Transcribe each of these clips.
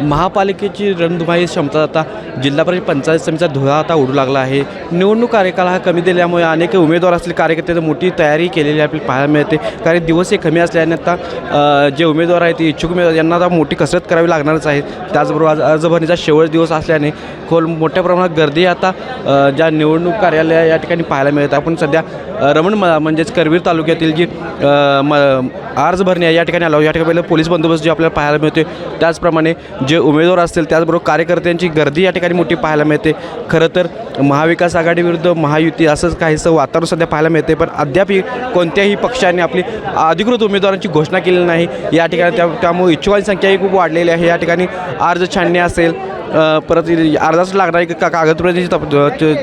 महापालिकेची रणधुमाई क्षमता आता जिल्हा परिषद पंचायत समितीचा धुळा आता उडू लागला आहे. निवडणूक कार्यकाळ हा कमी दिल्यामुळे अनेक उमेदवार असलेले कार्यकर्ते मोठी तयारी केलेली आपल्याला पाहायला मिळते. कारण दिवस हे कमी असल्याने आता जे उमेदवार आहेत ते इच्छुक उमेदवार यांना आता मोठी कसरत करावी लागणारच आहे. त्याचबरोबर आज अर्ज भरणीचा शेवट दिवस असल्याने खोल मोठ्या प्रमाणात गर्दी आता ज्या निवडणूक कार्यालय या ठिकाणी पाहायला मिळत. आपण सध्या रमण म- म्हणजेच करवीर तालुक्यातील जी म अर्ज भरणे या ठिकाणी आलो. या ठिकाणी पहिलं पोलीस बंदोबस्त जे आपल्याला पाहायला मिळते त्याचप्रमाणे जे उमेदवार असतील त्याचबरोबर कार्यकर्त्यांची गर्दी या ठिकाणी मोठी पाहायला मिळते. खरं तर महाविकास आघाडीविरुद्ध महायुती असंच काहीसं वातावरण सध्या पाहायला मिळते पण अद्यापही कोणत्याही पक्षाने आपली अधिकृत उमेदवारांची घोषणा केलेली नाही. या ठिकाणी त्या त्यामुळे इच्छुकांची संख्याही खूप वाढलेली आहे. या ठिकाणी अर्ज छाननी असेल परत अर्जास लागणारी का कागदपत्रांची तप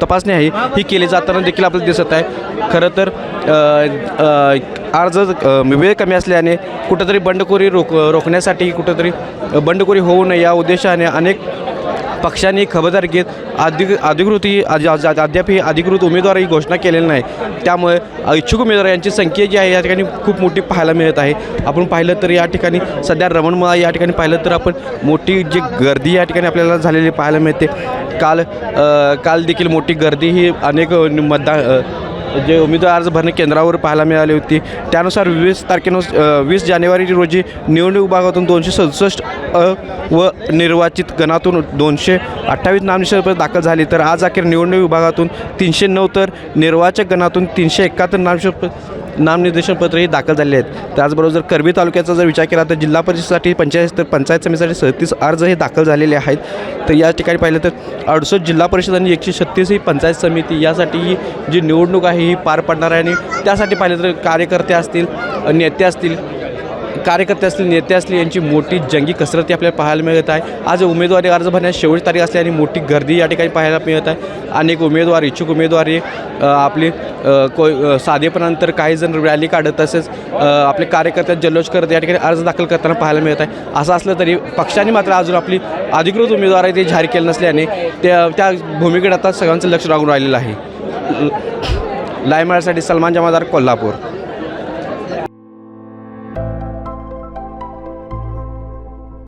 तपासणी आहे. ही केली जाताना देखील आपल्याला दिसत आहे. खरं तर अर्ज वेळ कमी असल्याने कुठंतरी बंडखोरी रोख रोखण्यासाठी कुठंतरी बंडखोरी होऊ नये या उद्देशाने अनेक पक्षांनी खबरदारी घेत अधिक अधिकृतही आज- अद्याप ही अधिकृत उमेदवार ही घोषणा केलेली नाही. त्यामुळे इच्छुक उमेदवार यांची संख्या जी आहे या ठिकाणी खूप मोठी पाहायला मिळत आहे. आपण पाहिलं तर या ठिकाणी सध्या रमणमळा या ठिकाणी पाहिलं तर आपण मोठी जी गर्दी या ठिकाणी आपल्याला झालेली पाहायला मिळते. काल काल देखील मोठी गर्दी ही अनेक मतदान जे उमेदवार अर्ज भरणे केंद्रावर पाहायला मिळाली होती. त्यानुसार वीस तारखेनुसार वीस जानेवारी रोजी निवडणूक विभागातून दोनशे सदुसष्ट अ व निर्वाचित गणातून दोनशे अठ्ठावीस नामनिर्देशनपत्र दाखल झाली. तर आज अखेर निवडणूक विभागातून तीनशे नऊ तर निर्वाचक गणातून तीनशे एकाहत्तर नामनिर्देशन पत्रही दाखल झाले आहेत. त्याचबरोबर जर करबी तालुक्याचा जर विचार केला तर जिल्हा परिषदेसाठी पंचायत तर पंचायत समितीसाठी सदतीस अर्ज हे दाखल झालेले आहेत. तर या ठिकाणी पाहिलं तर अडुसष्ट जिल्हा परिषद आणि एकशे छत्तीस ही पंचायत समिती यासाठी ही जी निवडणूक आहे ही पार पडणार आहे आणि त्यासाठी पाहिलं तर कार्यकर्ते असतील नेते असतील कार्यकर्ते असतील नेते असतील यांची मोठी जंगी कसरती आपल्याला पाहायला मिळत आहे. आज उमेदवारी अर्ज भरण्यास शेवटची तारीख असल्याने मोठी गर्दी या ठिकाणी पाहायला मिळत आहे. अनेक उमेदवार इच्छुक उमेदवारी आपली आपले को साधेपणानंतर काही जण रॅली काढत तसेच आपले कार्यकर्ते जल्लोष करत या ठिकाणी अर्ज दाखल करताना पाहायला मिळत आहे. असं असलं तरी पक्षाने मात्र अजून आपली अधिकृत उमेदवार आहे ते जाहीर केलं नसल्याने त्या त्या भूमिकेत आता सगळ्यांचं लक्ष लागून राहिलेलं आहे. लायमाळसाठी सलमान जमादार कोल्हापूर.